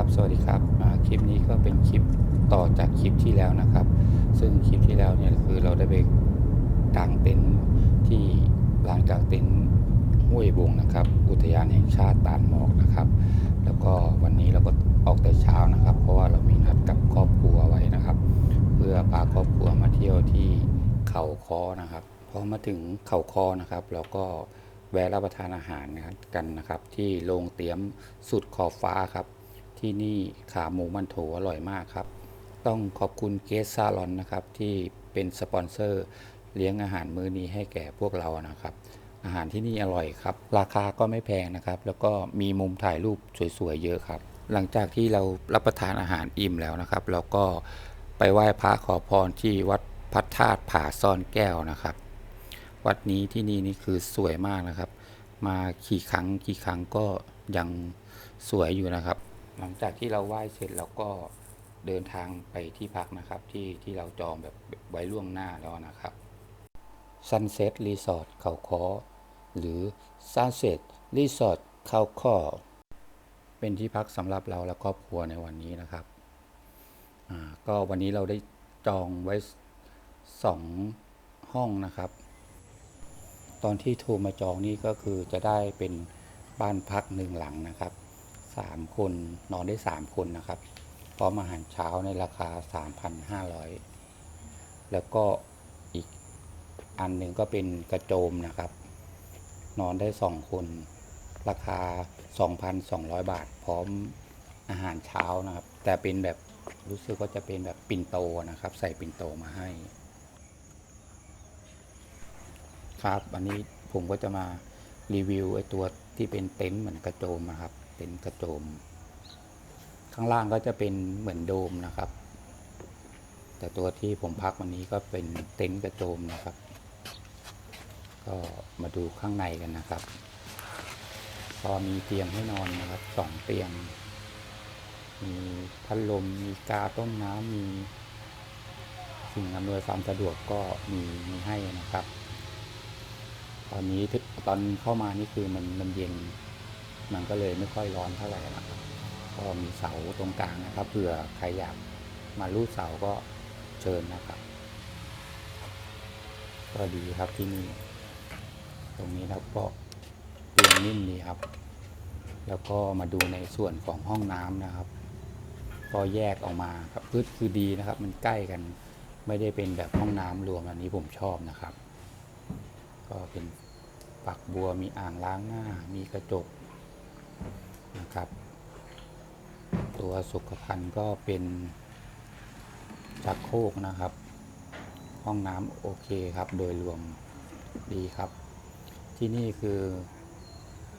ครับ สวัสดีครับคลิปนี้ก็เป็นคลิปต่อจากคลิปที่แล้วนะครับ ซึ่งคลิปที่แล้วเนี่ยคือเราได้ไปกางเต็นท์ที่ลานกางเต็นท์ห้วยบงนะครับ อุทยานแห่งชาติตาลหมอกนะครับ แล้วก็วันนี้เราก็ออกแต่เช้านะครับ เพราะว่าเรามีนัดกับครอบครัวไว้นะครับ เพื่อพาครอบครัวมาเที่ยวที่เขาคอนะครับพอมาถึงเขาคอนะครับเราก็แวะรับประทานอาหารนะครับกันนะครับ ที่โรงเตรียมสุดขอบฟ้าครับ ที่นี่ขาหมูมันโถอร่อยมากครับ ต้องขอบคุณเกสซาลอนนะครับ ที่เป็นสปอนเซอร์ เลี้ยงอาหารมื้อนี้ให้แก่พวกเรานะครับ อาหารที่นี่อร่อยครับ ราคาก็ไม่แพงนะครับ แล้วก็มีมุมถ่ายรูปสวยๆเยอะครับ หลังจากที่เรารับประทานอาหารอิ่มแล้วนะครับ เราก็ไปไหว้พระขอพรที่วัดพระธาตุผาซ่อนแก้วนะครับ วัดนี้ที่นี่นี่คือสวยมากนะครับ มากี่ครั้งกี่ครั้งก็ยังสวยอยู่นะครับ หลังจากที่เราไหว้เสร็จเราก็เดินทางไปที่พักนะครับ ที่ที่เราจองแบบไว้ล่วงหน้าแล้วนะครับ Sunset Resort เขาคอหรือ Sunset Resort เขาข้อเป็นที่พักสำหรับเราและครอบครัวในวันนี้นะครับก็วันนี้เราได้จองไว้สองห้องนะครับ ตอนที่โทรมาจองนี่ก็คือจะได้เป็นบ้านพักหนึ่งหลังนะครับ สามคนนอนได้สามคนนะครับ พร้อมอาหารเช้าในราคา 3,500 แล้วก็อีกอันหนึ่งก็เป็นกระโจมนะครับ นอนได้สองคน ราคา 2,200 บาท พร้อมอาหารเช้านะครับ แต่เป็นแบบรู้สึกว่าจะเป็นแบบปิ่นโตนะครับ ใส่ปิ่นโตมาให้ ครับ อันนี้ผมก็จะมารีวิวไอ้ตัวที่เป็นเต็นท์เหมือนกระโจมนะครับ เต็นท์กระโจม ข้างล่างก็จะเป็นเหมือนโดมนะครับ แต่ตัวที่ผมพักวันนี้ก็เป็นเต็นท์กระโจมนะครับ ก็มาดูข้างในกันนะครับ ก็มีเตียงให้นอนนะครับสองเตียง มีพัดลมมีกาต้มน้ำมีสิ่งอำนวยความสะดวกก็มีมีให้นะครับ ตอนนี้ตอนเข้ามานี่คือมันมันเย็น มันก็เลยไม่ค่อยร้อนเท่าไหร่นะครับก็มีเสาตรงกลางนะครับเผื่อใครอยากมาลูดเสาก็เชิญนะครับก็ดีครับที่นี่ ตรงนี้นะครับก็เตียงนิ่มดีครับ แล้วก็มาดูในส่วนของห้องน้ำนะครับ ก็แยกออกมาครับพืชคือดีนะครับ มันใกล้กันไม่ได้เป็นแบบห้องน้ำรวมอันนี้ผมชอบนะครับ ก็เป็นฝักบัวมีอ่างล้างหน้า มีกระจก นะครับ ตัวสุขภัณฑ์ก็เป็นชักโครกนะครับ ห้องน้ำโอเคครับโดยรวมดีครับ ที่นี่คือ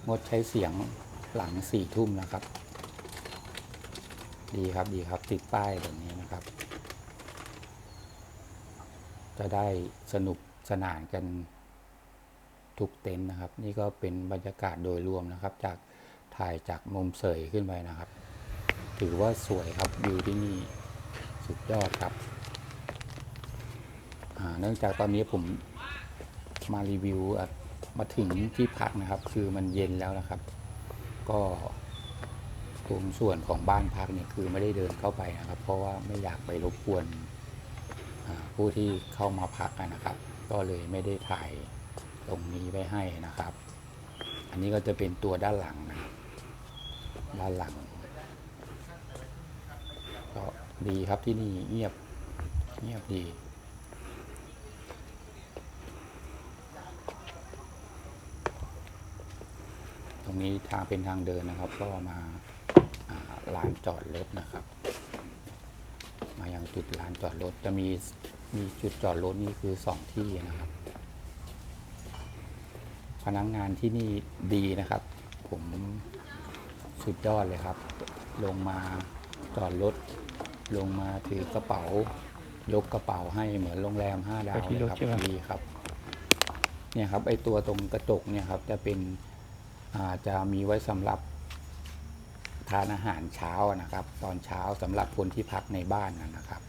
งดใช้เสียงหลังสี่ทุ่มนะครับ ดีครับดีครับติดป้ายแบบนี้นะครับ จะได้สนุกสนานกันทุกเต็นท์นะครับ นี่ก็เป็นบรรยากาศโดยรวมนะครับจาก ถ่ายจากมุมเสยขึ้นไปนะครับ ถือว่าสวยครับวิวที่นี่สุดยอดครับเนื่องจากตอนนี้ผมมารีวิวมาถึงที่พักนะครับ คือมันเย็นแล้วนะครับ ก็ตรงส่วนของบ้านพักเนี่ยคือไม่ได้เดินเข้าไปนะครับ เพราะว่าไม่อยากไปรบกวนผู้ที่เข้ามาพักนะครับ ก็เลยไม่ได้ถ่ายตรงนี้ไว้ให้นะครับ อันนี้ก็จะเป็นตัวด้านหลังนะครับ ด้านหลัง ก็ดีครับที่นี่เงียบเงียบดีตรงนี้ทางเป็นทางเดินนะครับ ก็มาลานจอดรถนะครับ มายังจุดลานจอดรถจะมีมีจุดจอดรถนี่คือสองที่นะครับ พนักงานที่นี่ดีนะครับ ผม สุดยอดเลยครับ ลงมาจอดรถ ลงมาถือกระเป๋า ยกกระเป๋าให้เหมือนโรงแรมห้าดาวไปที่เลยรถครับใช่ไหมดีครับ เนี่ยครับ ไอตัวตรงกระจกเนี่ยครับ จะเป็นอ่าจะมีไว้สำหรับทานอาหารเช้านะครับ ตอนเช้าสำหรับคนที่พักในบ้านนะนะครับ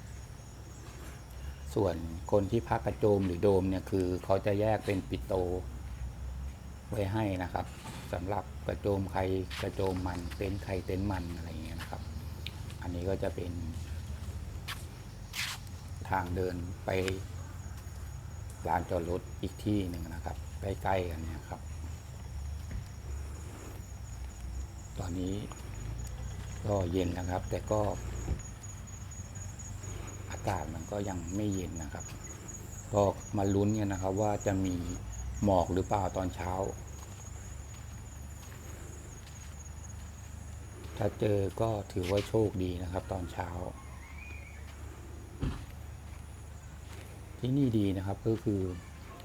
ส่วนคนที่พักกระโจมหรือโดมเนี่ยคือเขาจะแยกเป็นปิโต ไว้ให้นะครับสำหรับกระโจมใครกระโจมมันเต็นใครเต็นมันอะไรอย่างเงี้ยนะครับ อันนี้ก็จะเป็นทางเดินไปลานจอดรถอีกที่หนึ่งนะครับ ใกล้ๆกันเนี่ยครับ ตอนนี้ก็เย็นนะครับ แต่ก็อากาศมันก็ยังไม่เย็นนะครับ ก็มาลุ้นกันนะครับว่าจะมี หมอกหรือเปล่าตอนเช้า ถ้าเจอก็ถือว่าโชคดีนะครับ ตอนเช้า ที่นี่ดีนะครับก็คือ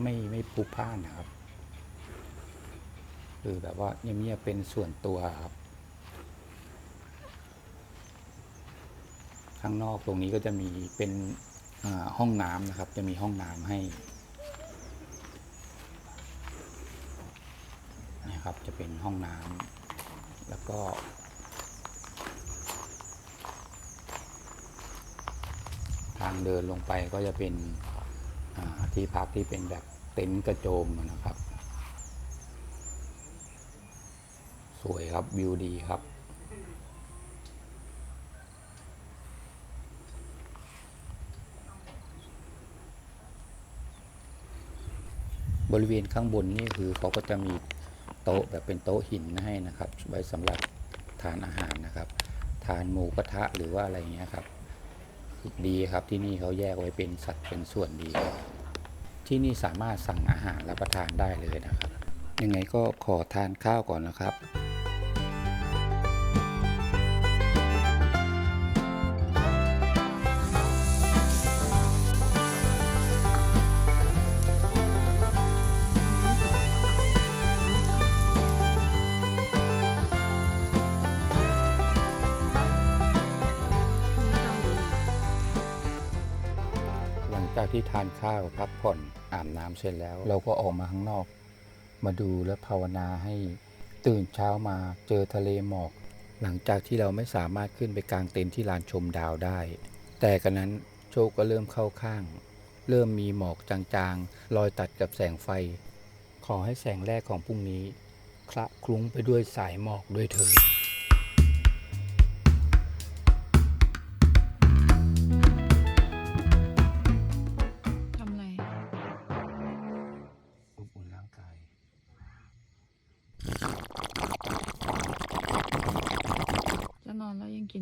ไม่ไม่พลุกพ่านนะครับคือแบบว่าเงียบๆเป็นส่วนตัวครับ ข้างนอกตรงนี้ก็จะมีเป็นห้องน้ำนะครับ จะมีห้องน้ำให้ นะครับ จะเป็นห้องน้ำแล้วก็ทางเดินลงไปก็จะเป็นที่พักที่เป็นแบบเต็นท์กระโจมนะครับ สวยครับวิวดีครับ บริเวณข้างบนนี่คือเขาก็จะมี โต๊ะแบบเป็นโต๊ะหินให้นะครับ ไว้สำหรับทานอาหารนะครับ ทานหมูกระทะหรือว่าอะไรเงี้ยครับดีครับที่นี่เขาแยกไว้เป็นสัดเป็นส่วนดีครับที่นี่สามารถสั่งอาหารรับประทานได้เลยนะครับ ยังไงก็ขอทานข้าวก่อนนะครับ ที่ทานข้าวพักผ่อนอาบน้ำเสร็จแล้ว เราก็ออกมาข้างนอก มาดูและภาวนาให้ตื่นเช้ามาเจอทะเลหมอก หลังจากที่เราไม่สามารถขึ้นไปกลางเต็นท์ที่ลานชมดาวได้ แต่กันนั้นโชคก็เริ่มเข้าข้าง เริ่มมีหมอกจางๆลอยตัดกับแสงไฟ ขอให้แสงแรกของพรุ่งนี้คละคลุ้งไปด้วยสายหมอกด้วยเถิด น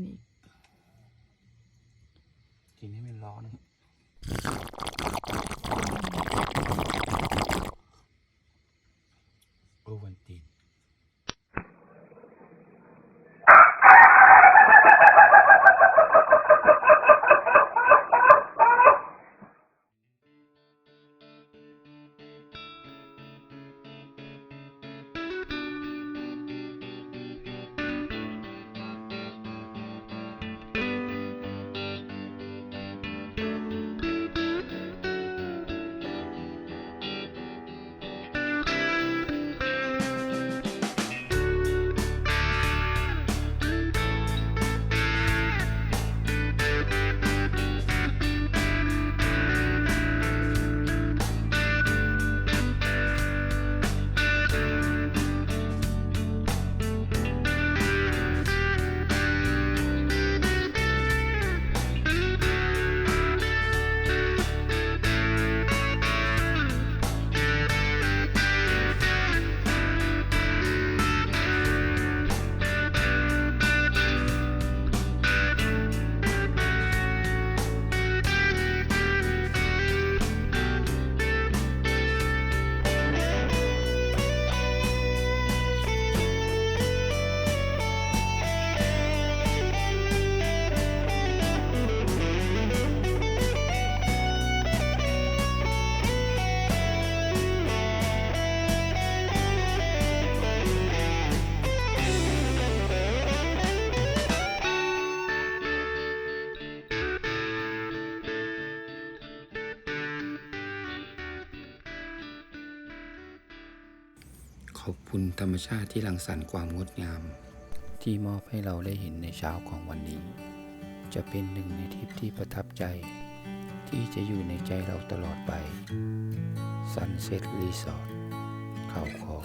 ขอบคุณธรรมชาติที่รังสรรค์ความงดงาม ที่มอบให้เราได้เห็นในเช้าของวันนี้ จะเป็นหนึ่งในทริปที่ประทับใจ ที่จะอยู่ในใจเราตลอดไป Sunset Resort เขาคอ